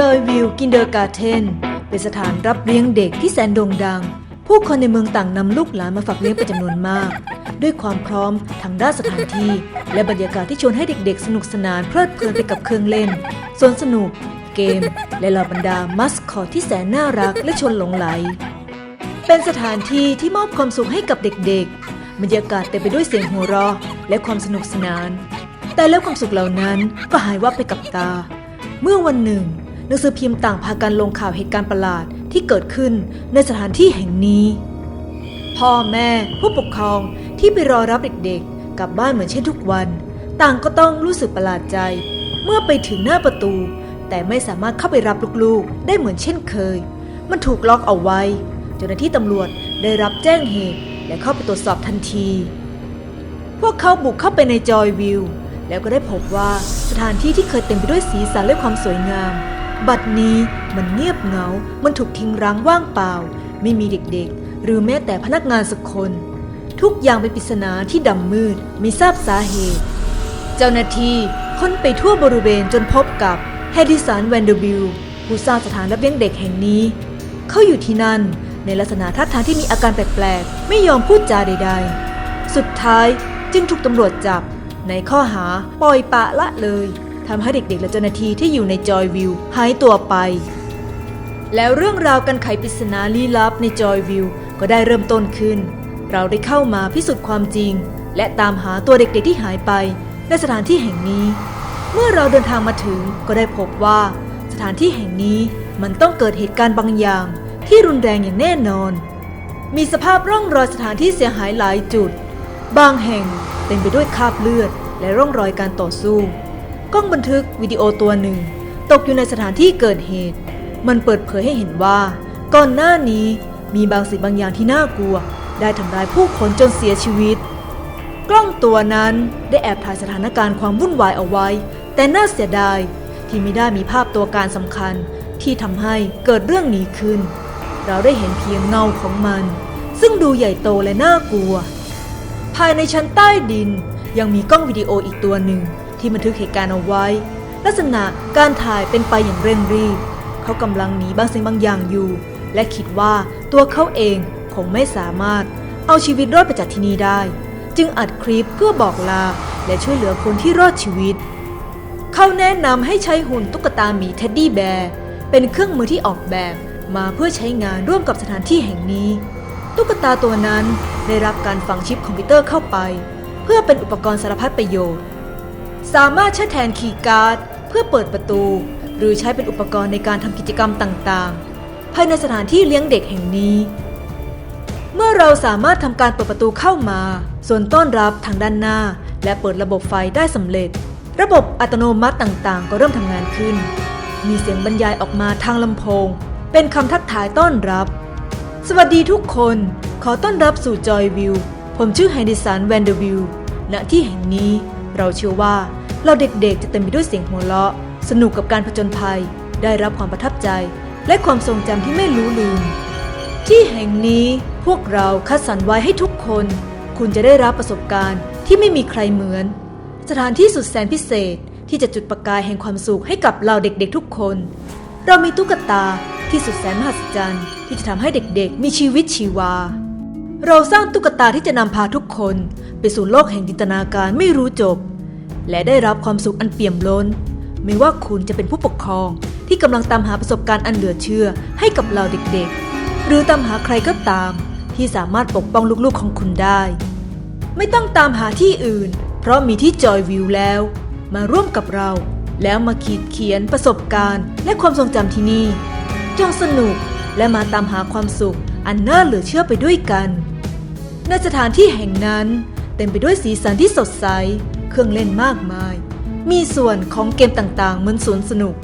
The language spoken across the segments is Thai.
จอยวิวกินเดอร์การ์เทนเป็นสถานรับเลี้ยงเด็กที่แสนโด่งดัง ผู้คนในเมืองต่างนำลูกหลานมาฝากเลี้ยงเป็นจำนวนมาก ด้วยความพร้อมทางด้านสถานที่ และบรรยากาศที่ชวนให้เด็กๆ สนุกสนานเพลิดเพลินไปกับเครื่องเล่นสวนสนุก เกม และเหล่าบรรดามัสคอตที่แสนน่ารักและชวนหลงไหล เป็นสถานที่ที่มอบความสุขให้กับเด็กๆ บรรยากาศเต็มไปด้วยเสียงหัวเราะและความสนุกสนาน แต่แล้วความสุขเหล่านั้นก็หายวับไปกับตา เมื่อวันหนึ่ง หนังสือพิมพ์ต่างพากันลงข่าวเหตุการณ์ประหลาดที่เกิดขึ้นในสถานที่แห่งนี้ พ่อแม่ผู้ปกครองที่ไปรอรับเด็กๆ กลับบ้านเหมือนเช่นทุกวัน ต่างก็ต้องรู้สึกประหลาดใจ เมื่อไปถึงหน้าประตู แต่ไม่สามารถเข้าไปรับลูกๆ ได้เหมือนเช่นเคย มันถูกล็อกเอาไว้ เจ้าหน้าที่ตำรวจได้รับแจ้งเหตุและเข้าไปตรวจสอบทันที พวกเขาบุกเข้าไปในจอยวิวแล้วก็ได้พบว่าสถานที่ที่เคยเต็มไปด้วยสีสันและความสวยงาม บัดนี้มันเงียบเหงา มันถูกทิ้งร้างว่างเปล่า ไม่มีเด็กๆ หรือแม้แต่พนักงานสักคน ทุกอย่างเป็นปริศนาที่ดำมืดไม่ทราบสาเหตุ เจ้าหน้าที่ค้นไปทั่วบริเวณจนพบกับแฮดิสันแวนเดอร์บิลผู้สร้างสถานรับเลี้ยงเด็กแห่งนี้ เขาอยู่ที่นั่นในลักษณะท่าทางที่มีอาการแปลกๆ ไม่ยอมพูดจาใดๆ สุดท้ายจึงถูกตำรวจจับในข้อหาปล่อยปะละเลย ทำให้เด็กๆและเจ้าหน้าที่ที่อยู่ในจอยวิวหายตัวไป แล้วเรื่องราวการไขปริศนาลี้ลับในจอยวิวก็ได้เริ่มต้นขึ้น เราได้เข้ามาพิสูจน์ความจริง และตามหาตัวเด็กๆที่หายไปในสถานที่แห่งนี้ เมื่อเราเดินทางมาถึงก็ได้พบว่า สถานที่แห่งนี้มันต้องเกิดเหตุการณ์บางอย่างที่รุนแรงอย่างแน่นอน มีสภาพร่องรอยสถานที่เสียหายหลายจุด บางแห่งเต็มไปด้วยคราบเลือดและร่องรอยการต่อสู้ กล้องบันทึกวิดีโอตัวหนึ่ง ตกอยู่ในสถานที่เกิดเหตุ มันเปิดเผยให้เห็นว่า ก่อนหน้านี้มีบางสิ่งบางอย่างที่น่ากลัว ได้ทำร้ายผู้คนจนเสียชีวิต กล้องตัวนั้นได้แอบถ่ายสถานการณ์ความวุ่นวายเอาไว้ แต่น่าเสียดายที่ไม่ได้มีภาพตัวการสำคัญที่ทำให้เกิดเรื่องนี้ขึ้น เราได้เห็นเพียงเงาของมัน ซึ่งดูใหญ่โตและน่ากลัว ภายในชั้นใต้ดินยังมีกล้องวิดีโออีกตัวหนึ่ง ที่บันทึกเหตุการณ์เอาไว้ ลักษณะการถ่ายเป็นไปอย่างเร่งรีบ เขากำลังหนีบางสิ่งบางอย่างอยู่ และคิดว่าตัวเขาเองคงไม่สามารถเอาชีวิตรอดไปจากที่นี่ได้ จึงอัดคลิปเพื่อบอกลาและช่วยเหลือคนที่รอดชีวิต เขาแนะนำให้ใช้หุ่นตุ๊กตาหมีเท็ดดี้แบร์เป็นเครื่องมือที่ออกแบบมาเพื่อใช้งานร่วมกับสถานที่แห่งนี้ ตุ๊กตาตัวนั้นได้รับการฝังชิปคอมพิวเตอร์เข้าไป เพื่อเป็นอุปกรณ์สารพัดประโยชน์ สามารถใช้แทนคีย์การ์ด เพื่อเปิดประตู หรือใช้เป็นอุปกรณ์ในการทำกิจกรรมต่างๆ ภายในสถานที่เลี้ยงเด็กแห่งนี้ เมื่อเราสามารถทำการเปิดประตูเข้ามา ส่วนต้อนรับทางด้านหน้า และเปิดระบบไฟได้สำเร็จ ระบบอัตโนมัติต่างๆ ก็เริ่มทำงานขึ้น มีเสียงบรรยายออกมาทางลำโพง เป็นคำทักทายต้อนรับ สวัสดีทุกคน ขอต้อนรับสู่จอยวิวผมชื่อไฮดิสันแวนเดอร์วิลณที่แห่งนี้ เราเชื่อว่าเราเด็กๆจะเต็มไปด้วยเสียงหัวเราะ สนุกกับการผจญภัย ได้รับความประทับใจ และความทรงจำที่ไม่รู้ลืม ที่แห่งนี้พวกเราคัดสรรไว้ให้ทุกคน คุณจะได้รับประสบการณ์ที่ไม่มีใครเหมือน สถานที่สุดแสนพิเศษที่จะจุดประกายแห่งความสุขให้กับเราเด็กๆทุกคน เรามีตุ๊กตาที่สุดแสนมหัศจรรย์ที่จะทำให้เด็กๆ มีชีวิตชีวา เราสร้างตุ๊กตาที่จะนำพาทุกคน ไปสู่โลกแห่งจินตนาการไม่รู้จบ และได้รับความสุขอันเปี่ยมล้น ไม่ว่าคุณจะเป็นผู้ปกครองที่กำลังตามหาประสบการณ์อันเหลือเชื่อให้กับเราเด็กๆ หรือตามหาใครก็ตาม ที่สามารถปกป้องลูกๆของคุณได้ ไม่ต้องตามหาที่อื่น เพราะมีที่จอยวิวแล้ว มาร่วมกับเรา แล้วมาขีดเขียนประสบการณ์ และความทรงจำที่นี่จงสนุกและมาตามหาความสุขอันน่าเหลือเชื่อไปด้วยกัน ในสถานที่แห่งนั้นเต็มไปด้วยสีสันที่สดใส เครื่องเล่นมากมาย มีส่วนของเกมต่างๆ เหมือนสวนสนุก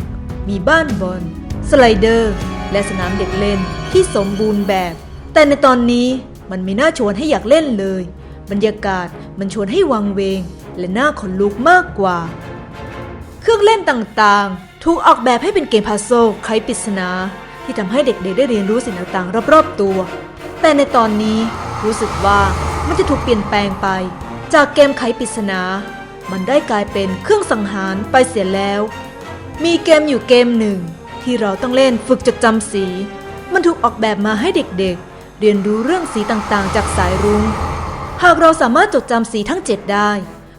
มีบ้านบอล สไลเดอร์ และสนามเด็กเล่นที่สมบูรณ์แบบ แต่ในตอนนี้มันไม่น่าชวนให้อยากเล่นเลย บรรยากาศมันชวนให้วังเวง และน่าขนลุกมากกว่า เครื่องเล่นต่างๆ ถูกออกแบบให้เป็นเกมพัซโซไขปริศนา ที่ทำให้เด็กๆได้เรียนรู้สิ่งต่างๆ รอบๆตัว แต่ในตอนนี้ รู้สึกว่ามันจะถูกเปลี่ยนแปลงไป จากเกมไขปริศนา มันได้กลายเป็นเครื่องสังหารไปเสียแล้ว มีเกมอยู่เกมหนึ่ง ที่เราต้องเล่นฝึกจดจำสี มันถูกออกแบบมาให้เด็กๆ เรียนรู้เรื่องสีต่างๆ จากสายรุง้ง หากเราสามารถจดจำสีทั้ง 7 ได้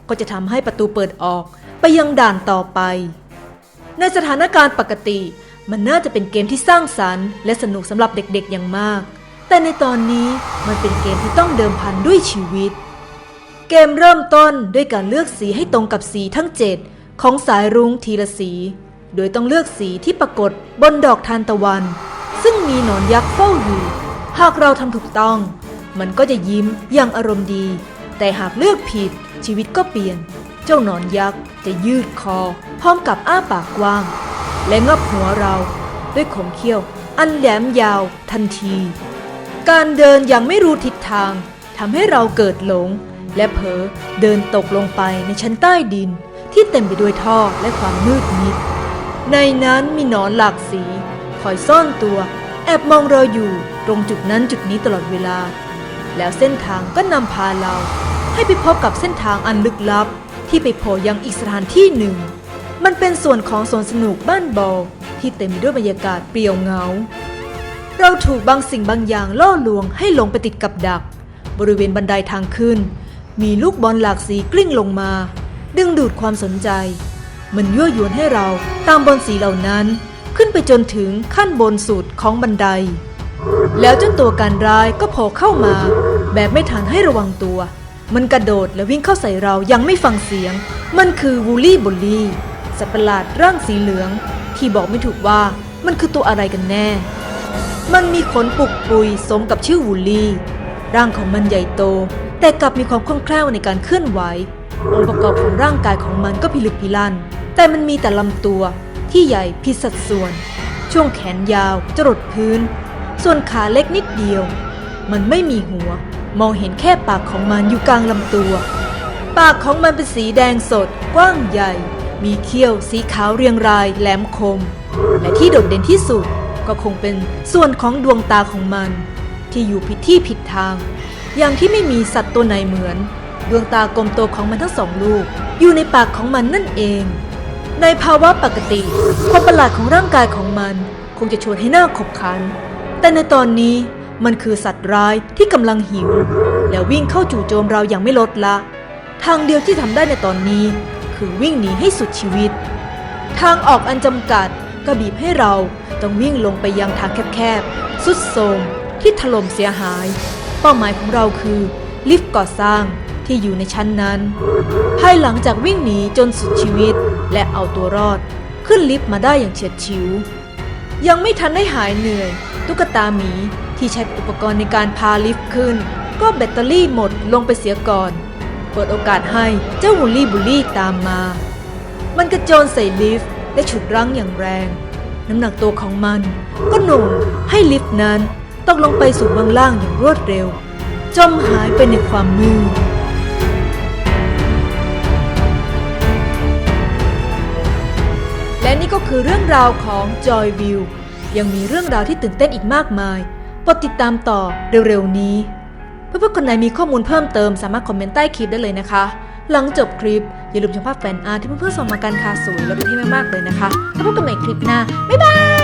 ก็จะทำให้ประตูเปิดออกไปยังด่านต่อไป ในสถานการณ์ปกติ มันน่าจะเป็นเกมที่สร้างสรรค์ และสนุกสำหรับเด็กๆอย่างมาก แต่ในตอนนี้มันเป็นเกมที่ต้องเดิมพันด้วยชีวิต เกมเริ่มต้นด้วยการเลือกสีให้ตรงกับสีทั้ง 7 ของสายรุ้งทีละสี โดยต้องเลือกสีที่ปรากฏบนดอกทานตะวัน ซึ่งมีหนอนยักษ์เฝ้าอยู่ หากเราทำถูกต้อง มันก็จะยิ้มอย่างอารมณ์ดี แต่หากเลือกผิดชีวิตก็เปลี่ยน เจ้าหนอนยักษ์จะยืดคอ พร้อมกับอ้าปากกว้าง และงับหัวเราด้วยขมเขี้ยวอันแหลมยาวทันที การเดินอย่างไม่รู้ทิศทางทำให้เราเกิดหลง และเผลอเดินตกลงไปในชั้นใต้ดิน ที่เต็มไปด้วยท่อและความมืดมิด ในนั้นมีหนอนหลากสี คอยซ่อนตัว แอบมองเราอยู่ตรงจุดนั้นจุดนี้ตลอดเวลา แล้วเส้นทางก็นำพาเรา ให้ไปพบกับเส้นทางอันลึกลับ ที่ไปโผล่ยังอีกสถานที่หนึ่ง มันเป็นส่วนของสวนสนุกบ้านบอลที่เต็มไปด้วยบรรยากาศเปรี่ยวเหงา เราถูกบางสิ่งบางอย่างล่อลวงให้ลงไปติดกับดัก บริเวณบันไดทางขึ้น มีลูกบอลหลากสีกลิ้งลงมา ดึงดูดความสนใจ มันยั่วยวนให้เราตามบอลสีเหล่านั้น ขึ้นไปจนถึงขั้นบนสุดของบันได แล้วเจ้าตัวการร้ายก็โผล่เข้ามา แบบไม่ทันให้ระวังตัว มันกระโดดและวิ่งเข้าใส่เรายังไม่ฟังเสียง มันคือวูลี่บอลลี่สัตว์ประหลาดร่างสีเหลือง ที่บอกไม่ถูกว่ามันคือตัวอะไรกันแน่ มันมีขนปุกปุยสมกับชื่อวูลลี่ ร่างของมันใหญ่โต แต่กลับมีความคล่องแคล่วในการเคลื่อนไหวองค์ประกอบของร่างกายของมันก็พิลึกพิลั่น แต่มันมีแต่ลำตัวที่ใหญ่พิดสัดส่วน ช่วงแขนยาวจรดพื้น ส่วนขาเล็กนิดเดียว มันไม่มีหัว มองเห็นแค่ปากของมันอยู่กลางลำตัว ปากของมันเป็นสีแดงสด กว้างใหญ่ มีเขี้ยวสีขาวเรียงรายแหลมคม และที่โดดเด่นที่สุด ก็คงเป็นส่วนของดวงตาของมัน ที่อยู่ผิดที่ผิดทาง อย่างที่ไม่มีสัตว์ตัวไหนเหมือน ดวงตากลมโตของมันทั้งสองลูก อยู่ในปากของมันนั่นเอง ในภาวะปกติ ความประหลาดของร่างกายของมัน คงจะชวนให้หน้าขบขัน แต่ในตอนนี้มันคือสัตว์ร้ายที่กำลังหิว แล้ววิ่งเข้าจู่โจมเราอย่างไม่ลดละ ทางเดียวที่ทำได้ในตอนนี้ คือวิ่งหนีให้สุดชีวิต ทางออกอันจำกัด ก็บีบให้เราต้องวิ่งลงไปยังทางแคบๆ สุดโทมที่ถล่มเสียหาย เป้าหมายของเราคือ ลิฟต์ก่อสร้างที่อยู่ในชั้นนั้น ภายหลังจากวิ่งหนีจนสุดชีวิตและเอาตัวรอด ขึ้นลิฟต์มาได้อย่างเฉียดฉิว ยังไม่ทันได้หายเหนื่อย ตุ๊กตาหมีที่ใช้อุปกรณ์ในการพาลิฟต์ขึ้น ก็แบตเตอรี่หมดลงไปเสียก่อน เปิดโอกาสให้เจ้าวูลลี่บุลลี่ตามมา มันกระโจนใส่ลิฟต์ และฉุดรั้งอย่างแรง น้ำหนักตัวของมัน ก็หน่วงให้ลิฟต์นั้นตกลงไปสู่เบื้องล่างอย่างรวดเร็ว จมหายไปในความมืดและนี่ก็คือเรื่องราวของ Joy View ยังมีเรื่องราวที่ตื่นเต้นอีกมากมายโปรดติดตามต่อเร็วๆนี้ เพื่อนๆคนไหนมีข้อมูลเพิ่มเติมสามารถคอมเมนต์ใต้คลิปได้เลยนะคะ หลังจบคลิป อย่าลืมชมภาพแฟนอาร์ที่เพื่อนๆส่งมากันค่ะสวยและเป็นที่มากๆเลยนะคะ แล้วพบกันใหม่คลิปหน้า บ๊ายบาย